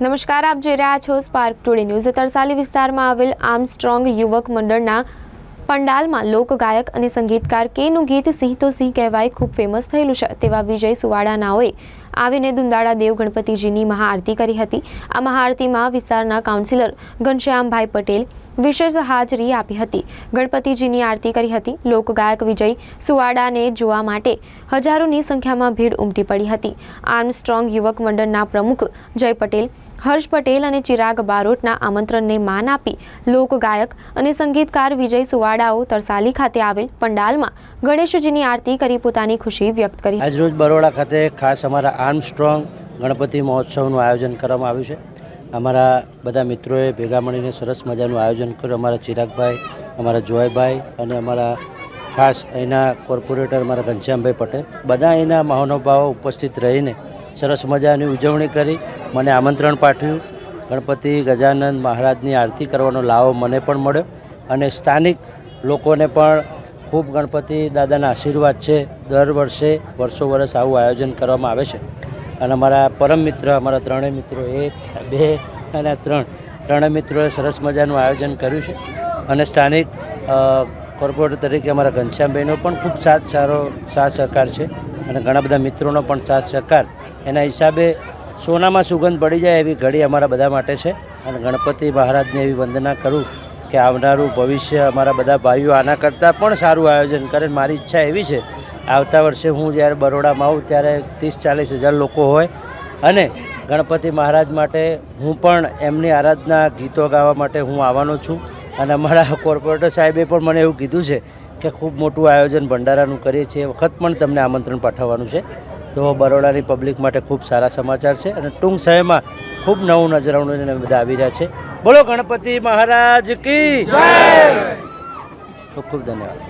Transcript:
નમસ્કાર, આપ જોઈ રહ્યા છો સ્પાર્ક ટુડે ન્યૂઝ તરસાલી વિસ્તારમાં આવેલ આર્મસ્ટ્રોંગ યુવક મંડળના પંડાલમાં લોકગાયક અને સંગીતકાર કેનું ગીત સિંહ તો સિંહ કહેવાય ખૂબ ફેમસ થયેલું છે. તેવા વિજય સુવાડાનાઓએ આવીને દુંદાળા દેવ ગણપતિજીની મહાઆરતી કરી હતી. આ મહાઆરતીમાં વિસ્તારના કાઉન્સિલર ઘનશ્યામભાઈ પટેલ વિશેષ હાજરી આપી હતી. ગણપતિજીની આરતી કરી હતી. લોકગાયક વિજય સુવાડાને જોવા માટે હજારોની સંખ્યામાં ભીડ ઉમટી પડી હતી. આર્મસ્ટ્રોંગ યુવક મંડળના પ્રમુખ જય પટેલ, હર્ષ પટેલ અને ચિરાગ બારોટના આમંત્રણને માન આપી લોકગાયક અને સંગીતકાર વિજય સુવાડાઓ તરસાલી ખાતે આવેલ પંડાલમાં ગણેશજીની આરતી કરી પોતાની ખુશી વ્યક્ત કરી. આજરોજ બરોડા ખાતે ખાસ અમારા આર્મસ્ટ્રોંગ ગણપતિ મહોત્સવનું આયોજન કરવામાં આવ્યું છે. અમારા બધા મિત્રોએ ભેગા મળીને સરસ મજાનું આયોજન કર્યું. અમારા ચિરાગભાઈ, અમારા જોયભાઈ અને અમારા ખાસ અહીંના કોર્પોરેટર અમારા ઘનશ્યામભાઈ પટેલ. બધા અહીંના મહાનુભાવો ઉપસ્થિત રહીને સરસ મજાની ઉજવણી કરી, મને આમંત્રણ પાઠવ્યું. ગણપતિ ગજાનંદ મહારાજની આરતી કરવાનો લાવો મને પણ મળ્યો અને સ્થાનિક લોકોને પણ ખૂબ ગણપતિ દાદાના આશીર્વાદ છે. દર વર્ષે વર્ષો વર્ષ આવું આયોજન કરવામાં આવે છે. અને અમારા પરમ મિત્ર, અમારા ત્રણેય મિત્રો એક બે અને ત્રણ, ત્રણેય મિત્રોએ સરસ મજાનું આયોજન કર્યું છે. અને સ્થાનિક કોર્પોરેટર તરીકે અમારા ઘનશ્યામભાઈનો પણ ખૂબ સાથ સારો, સાથ સહકાર છે. અને ઘણા બધા મિત્રોનો પણ સાથ સહકાર. એના હિસાબે સોનામાં સુગંધ પડી જાય એવી ઘડી અમારા બધા માટે છે. અને ગણપતિ મહારાજને એવી વંદના કરું કે આવનારું ભવિષ્ય અમારા બધા ભાઈઓ આના કરતાં પણ સારું આયોજન કરે. મારી ઈચ્છા એવી છે આવતા વર્ષે હું જ્યારે બરોડામાં આવું ત્યારે ત્રીસ ચાલીસ હજાર લોકો હોય. અને ગણપતિ મહારાજ માટે હું પણ એમની આરાધના ગીતો ગાવા માટે હું આવવાનો છું. અને અમારા કોર્પોરેટર સાહેબે પણ મને એવું કીધું છે કે ખૂબ મોટું આયોજન ભંડારાનું કરીએ છીએ. એ વખત પણ તમને આમંત્રણ પાઠવવાનું છે. તો બરોડાની પબ્લિક માટે ખૂબ સારા સમાચાર છે અને ટૂંક સમયમાં ખૂબ નવું નજરાણું લઈને બધા આવી રહ્યા છે. બોલો ગણપતિ મહારાજ કી ખૂબ ખૂબ ધન્યવાદ.